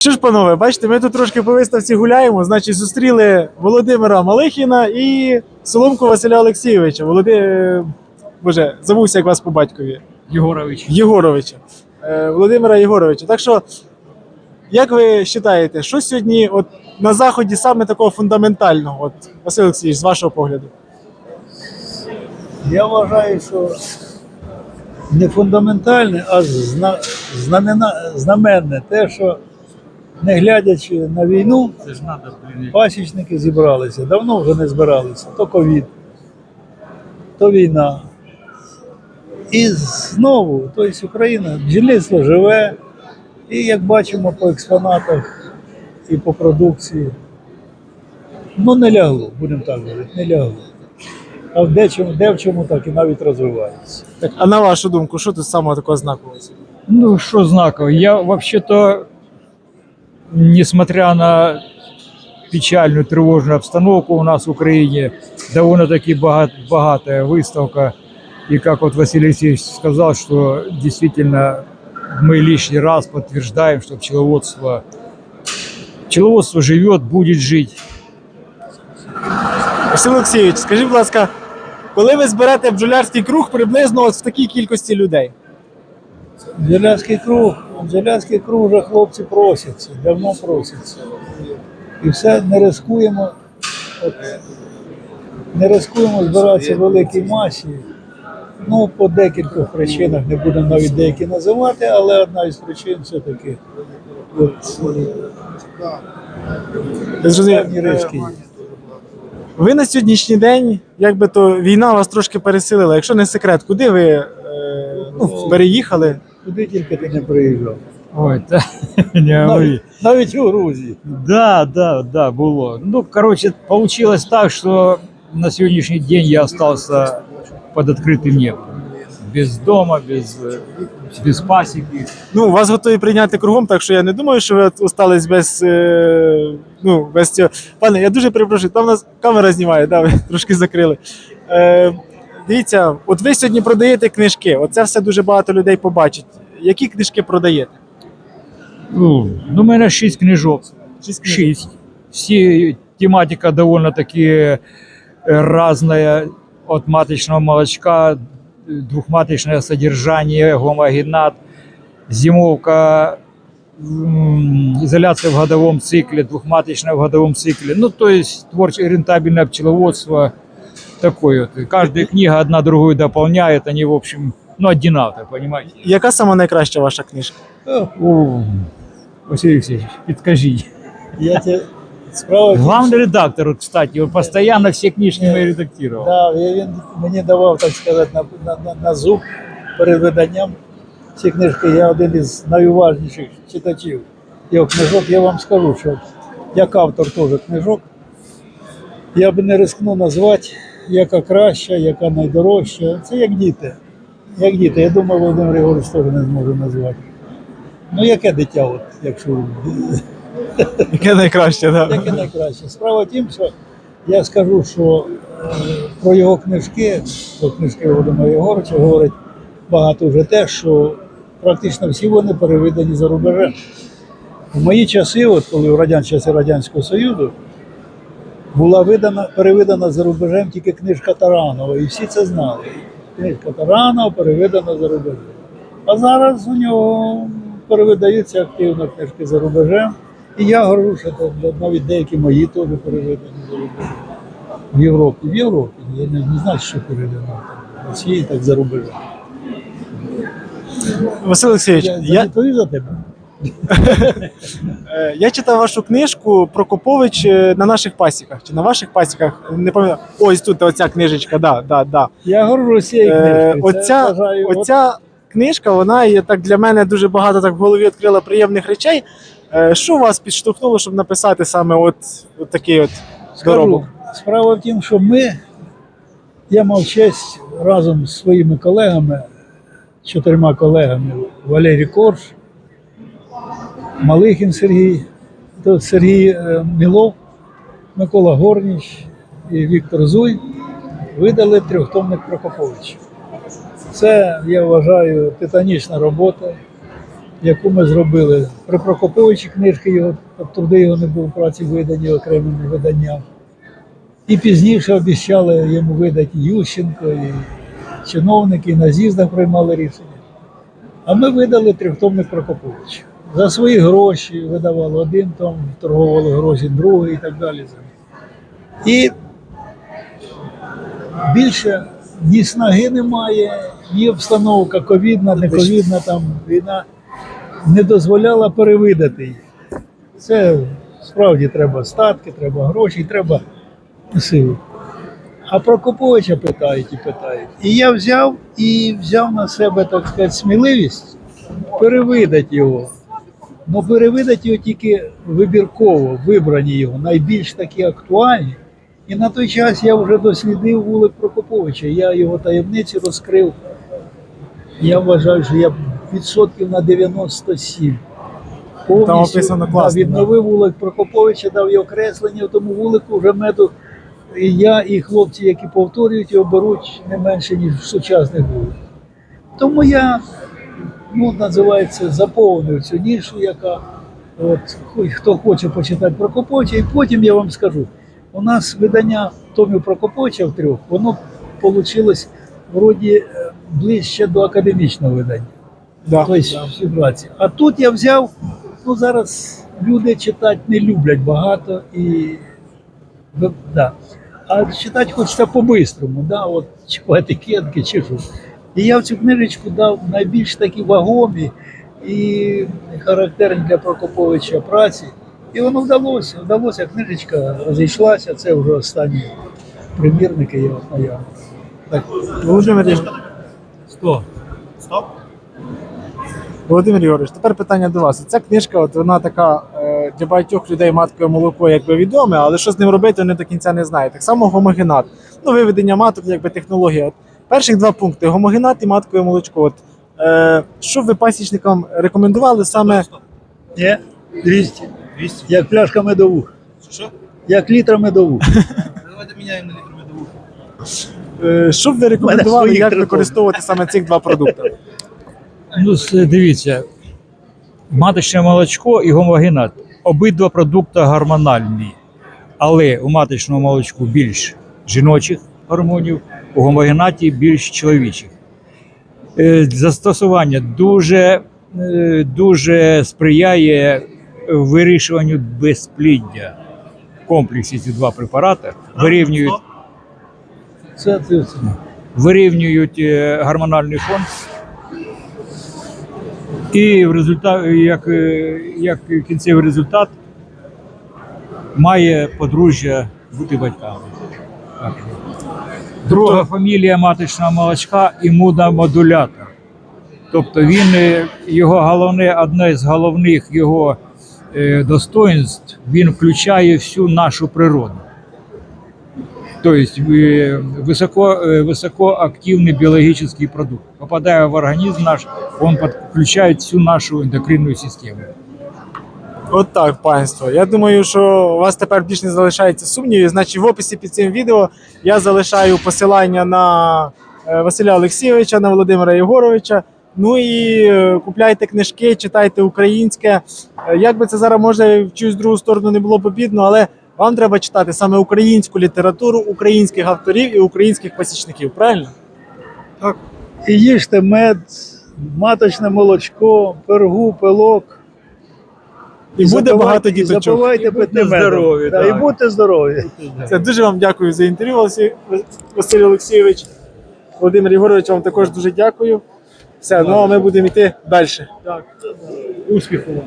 Що ж, панове, бачите, ми тут трошки по виставці гуляємо. Значить, зустріли Володимира Малихіна і Соломку Василя Олексійовича. Володи... е, Боже, забувся як вас по батькові. Єгорович. Єгоровича. Е, Володимира Єгоровича. Так що, як ви вважаєте, що сьогодні от, на заході саме такого фундаментального? От, Василь Олексійович, з вашого погляду? Я вважаю, що не фундаментальне, а зна, знамена, знаменне те, що не глядячи на війну, Це ж надо, блін. пасічники зібралися. Давно вже не збиралися. То ковід, то війна. І знову, тобто Україна, бджільництво живе, і як бачимо по експонатах і по продукції, ну не лягло, будемо так говорити, не лягло. А в дечому, де в чому так і навіть розвивається. Так, а на вашу думку, що тут самого такого знакового? Ну, що знаково? Я вообще-то, несмотря на печальную тревожную обстановку у нас в Украине, довольно-таки богат, богатая выставка. И как вот Василий Алексеевич сказал, что действительно мы лишний раз подтверждаем, что пчеловодство, пчеловодство живет, будет жить. Василь Олексійович, скажіть, будь ласка, коли ви зберете бджолярський круг приблизно от в такій кількості людей? Бджолярський круг, бджолярський круг вже хлопці просяться, давно просяться. І все не рискуємо, от, не рискуємо збиратися в великій масі. Ну, по декількох причинах, не будемо навіть деякі називати, але одна із причин все-таки певні риски є. Ви на сьогоднішній день, якби то війна вас трошки пересилила. Якщо не секрет, куди ви е, ну, переїхали? Куди тільки ти не приїжджав. Ой, да, не говори. Навіть, навіть у Грузії. Да, да, да, было. Ну, короче, получилось так, что на сегодняшний день я остался под открытым небом. Без дома, без, э, без пасеки. Ну, вас готові прийняти кругом, так що я не думаю, що ви остались без. Е, ну, без цього. Пане, я дуже перепрошую, там у нас камера знімає, да, ви трошки закрили. Е, дивіться, от ви сьогодні продаєте книжки. Оце все дуже багато людей побачить. Які книжки продаєте? Ну, ну, у меня шесть книжок. Шесть. Все тематика довольно-таки э, разная. От маточного молочка, двухматочное содержание, гомогенат, зимовка, м, изоляция в годовом цикле, двухматочная в годовом цикле. Ну, то есть творческое рентабельное пчеловодство такое. вот. Каждая книга одна другую дополняет, они, в общем, ну, одинаковые, понимаете? Яка сама найкраща ваша книжка? О, О, Василий Алексеевич, подскажите. Я тебе справа. Главный редактор, вот, кстати, он постоянно все книжки мои редактировал. Да, я- він мені давав, так сказати, на, на, на, на зуб перед виданням ці книжки. Я один із найуважніших читачів його книжок. Я вам скажу, що як автор теж книжок, я би не рискнув назвати, яка краща, яка найдорожча. Це як діти. Як діти. Я думаю, Володимир Григорович теж не зможе назвати. Ну, яке дитя, от, якщо Яке найкраще, да? Яке найкраще. Справа в тім, що я скажу, що е, про його книжки, про книжки Володимира Єгоровича говорить багато вже те, що практично всі вони переведені за рубежем. В мої часи, от коли в радян, часи Радянського Союзу, була видана, переведена за рубежем тільки книжка Таранова, і всі це знали. Книжка Таранова переведена за рубежем. А зараз у нього перевидаються активно книжки за рубежем. І я говорю, що навіть деякі мої теж переведені за рубежем. В Європі. В Європі. Я не, не знаю, що переведено. В Росії так за рубежем. Василь Олексійович, Я, я, я... за тебе. Е, Я читав вашу книжку про Копович е, на наших пасіках. Чи на ваших пасіках? Не пам'ятаю. Ось тут оця книжечка, да, да, да. Я говорю з цієї Е, книжки. Це, оця, оця книжка, вона є так для мене дуже багато так в голові відкрила приємних речей. Що вас підштовхнуло, щоб написати саме от, от такий от доробок? справа в тім, що ми, я мав честь разом з своїми колегами, чотирма колегами, Валерій Корж, Малихін Сергій, Сергій е, Мілов, Микола Горніч і Віктор Зуй видали трьохтомник Прокоповича. Це, я вважаю, титанічна робота. яку ми зробили. При Прокоповичі книжки його, труди його не було праці видані окремим виданням. І пізніше обіцяли йому видати Ющенко, і чиновники, і на з'їздах приймали рішення. А ми видали трьохтомник Прокоповича. За свої гроші видавали один том, торговали гроші другий і так далі. І більше ні снаги немає, ні обстановка ковідна, не ковідна, там війна не дозволяла перевидати їх. Це справді треба статки, треба гроші, треба сили. А Прокоповича питають і питають. І я взяв і взяв на себе, так сказати, сміливість перевидати його. Ну, перевидати його тільки вибірково, вибрані його, найбільш такі актуальні. І на той час я вже дослідив вулик Прокоповича. Я його таємниці розкрив. Я вважаю, що я відсотків на 97. Там описано класно, да, відновив вулик Прокоповича, дав його креслення, тому вулику вже меду і я, і хлопці, які повторюють, його беруть не менше, ніж в сучасних вуликах. Тому я, ну, називається, заповнив цю нішу, яка от, хто хоче почитати Прокоповича, і потім я вам скажу. У нас видання томів Прокоповича в трьох, воно вийшло вроді е, ближче до академічного видання. Да. Тобто праці. А тут я взяв, ну зараз люди читати не люблять багато і да. А читати хочеться по-бистрому, да, от, чи етикетки, чи що. І я в цю книжечку дав найбільш такі вагомі і характерні для Прокоповича праці. І воно вдалося. Вдалося, книжечка розійшлася, це вже останні примірники є от наявні. Так, Володимир, сто. Володимир Ігорович, тепер питання до вас. Ця книжка, от вона така е, для багатьох людей маткове молоко якби відоме, але що з ним робити, вони до кінця не знають. Так само гомогенат. Ну, виведення маток, якби технологія. От перших два пункти: гомогенат і маткове молочко. От, е, що ви пасічникам рекомендували саме Ні, 200. 200. Як пляшка медовух. Що? Як літра медовух. Давайте міняємо на літр медовуху. е, що б ви рекомендували, своїх як телефон. використовувати саме цих два продукти? Ну, с- дивіться, маточне молочко і гомогенат. Обидва продукти гормональні, але у маточному молочку більш жіночих гормонів, у гомогенаті більш чоловічих. Е, Застосування дуже, е, дуже сприяє вирішуванню безпліддя. В комплексі ці два препарати вирівнюють, Це, це, це. вирівнюють е, гормональний фон. І в результаті, як, як кінцевий результат, має подружжя бути батьками. Так. Друга фамілія маточного молочка імуномодулятор. Тобто він, е, його головне, одне з головних його е, достоинств, він включає всю нашу природу. Тобто е, высоко, э, высокоактивный биологический продукт. Попадая в организм наш, он подключает всю нашу эндокринную систему. От так, панство. Я думаю, що у вас тепер більш не залишається сумнівів. Значить, в описі під цим відео я залишаю посилання на е, Василя Олексійовича, на Володимира Єгоровича. Ну і е, купляйте книжки, читайте українське. Е, Як би це зараз може в чиюсь другу сторону не було побідно, але вам треба читати саме українську літературу, українських авторів і українських пасічників. Правильно? Так. І їжте мед, маточне молочко, пергу, пилок. І буде багато діточок. І будьте питним здорові, Да. І будьте здорові. Це дуже вам дякую за інтерв'ю, Василь, Василь Олексійович. Володимир Єгорович, вам також дуже дякую. Все, ну а ми будемо йти далі. Так, Успіху вам.